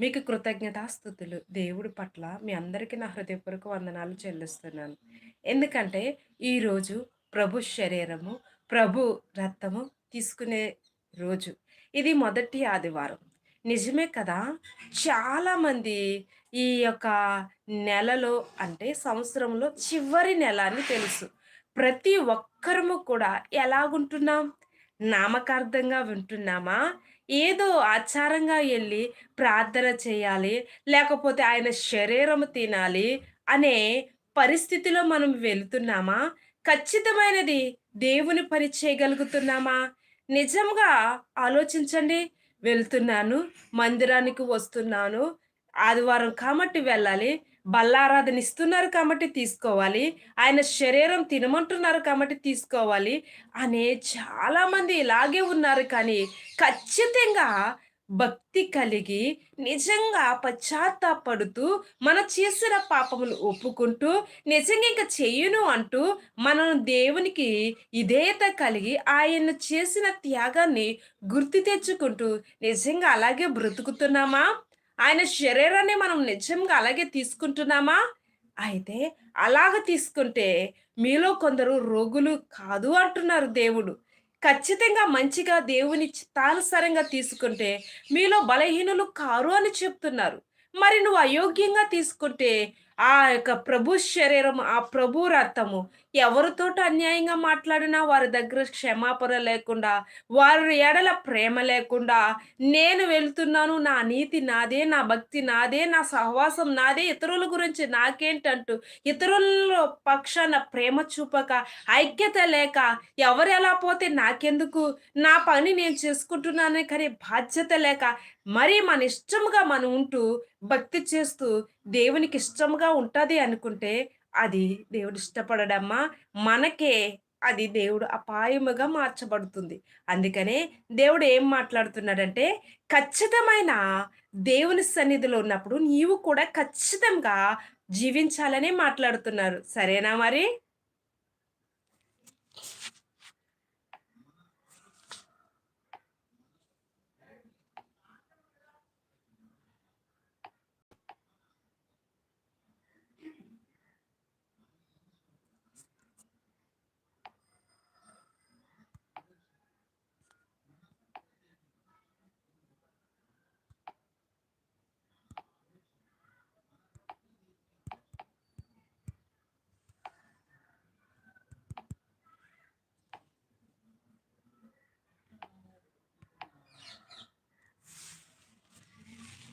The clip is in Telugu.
మీకు కృతజ్ఞతాస్థుతులు. దేవుడి పట్ల మీ అందరికీ నా హృదయపూర్వక వందనాలు చెల్లిస్తున్నాను. ఎందుకంటే ఈరోజు ప్రభు శరీరము, ప్రభు రక్తము తీసుకునే రోజు. ఇది మొదటి ఆదివారం. నిజమే కదా! చాలామంది ఈ యొక్క నెలలో అంటే సంవత్సరంలో చివరి నెల అని తెలుసు. ప్రతి ఒక్కరము కూడా ఎలాగుంటున్నాం? నామకార్థంగా వింటున్నామా? ఏదో ఆచారంగా వెళ్ళి ప్రార్థన చేయాలి, లేకపోతే ఆయన శరీరము తినాలి అనే పరిస్థితిలో మనం వెళుతున్నామా ఖచ్చితమైనది దేవుని పని చేయగలుగుతున్నామా? నిజంగా ఆలోచించండి. వెళ్తున్నాను, మందిరానికి వస్తున్నాను, ఆదివారం కాబట్టి వెళ్ళాలి. బల్లారాధన ఇస్తున్నారు కాబట్టి తీసుకోవాలి. ఆయన శరీరం తినమంటున్నారు కాబట్టి తీసుకోవాలి. అనే చాలామంది ఇలాగే ఉన్నారు కానీ, ఖచ్చితంగా భక్తి కలిగి, నిజంగా పశ్చాత్తాపడుతూ, మన చేసిన పాపములు ఒప్పుకుంటూ, నిజంగా ఇంక చేయును అంటూ, మనం దేవునికి ఇదేత కలిగి, ఆయన చేసిన త్యాగాన్ని గుర్తు తెచ్చుకుంటూ, నిజంగా అలాగే బ్రతుకుతున్నామా? ఆయన శరీరాన్ని మనం నిజంగా అలాగే తీసుకుంటున్నామా? అయితే అలాగ తీసుకుంటే మీలో కొందరు రోగులు కాదు అంటున్నారు దేవుడు. ఖచ్చితంగా మంచిగా దేవుని చిత్తానుసారంగా తీసుకుంటే మీలో బలహీనులు కారు అని చెప్తున్నారు. మరి నువ్వు అయోగ్యంగా తీసుకుంటే ఆ యొక్క ప్రభు శరీరం, ఆ ప్రభు రక్తము ఎవరితోటి అన్యాయంగా మాట్లాడినా వారి దగ్గర క్షమాపణ లేకుండా, వారి ఎడల ప్రేమ లేకుండా, నేను వెళ్తున్నాను, నా నీతి నాదే, నా భక్తి నాదే, నా సహవాసం నాదే, ఇతరుల గురించి నాకేంటంటూ ఇతరుల పక్షాన ప్రేమ చూపక, ఐక్యత లేక, ఎవరెలా పోతే నాకెందుకు, నా పని నేను చేసుకుంటున్నానే కానీ బాధ్యత లేక, మరి మన ఇష్టముగా మనం ఉంటూ, భక్తి చేస్తూ, దేవునికి ఇష్టముగా ఉంటుంది అనుకుంటే, అది దేవుడు ఇష్టపడడమ్మా. మనకే అది దేవుడు అపాయముగా మార్చబడుతుంది. అందుకనే దేవుడు ఏం మాట్లాడుతున్నాడంటే, ఖచ్చితమైన దేవుని సన్నిధిలో ఉన్నప్పుడు నీవు కూడా ఖచ్చితంగా జీవించాలనే మాట్లాడుతున్నారు. సరేనా మరి?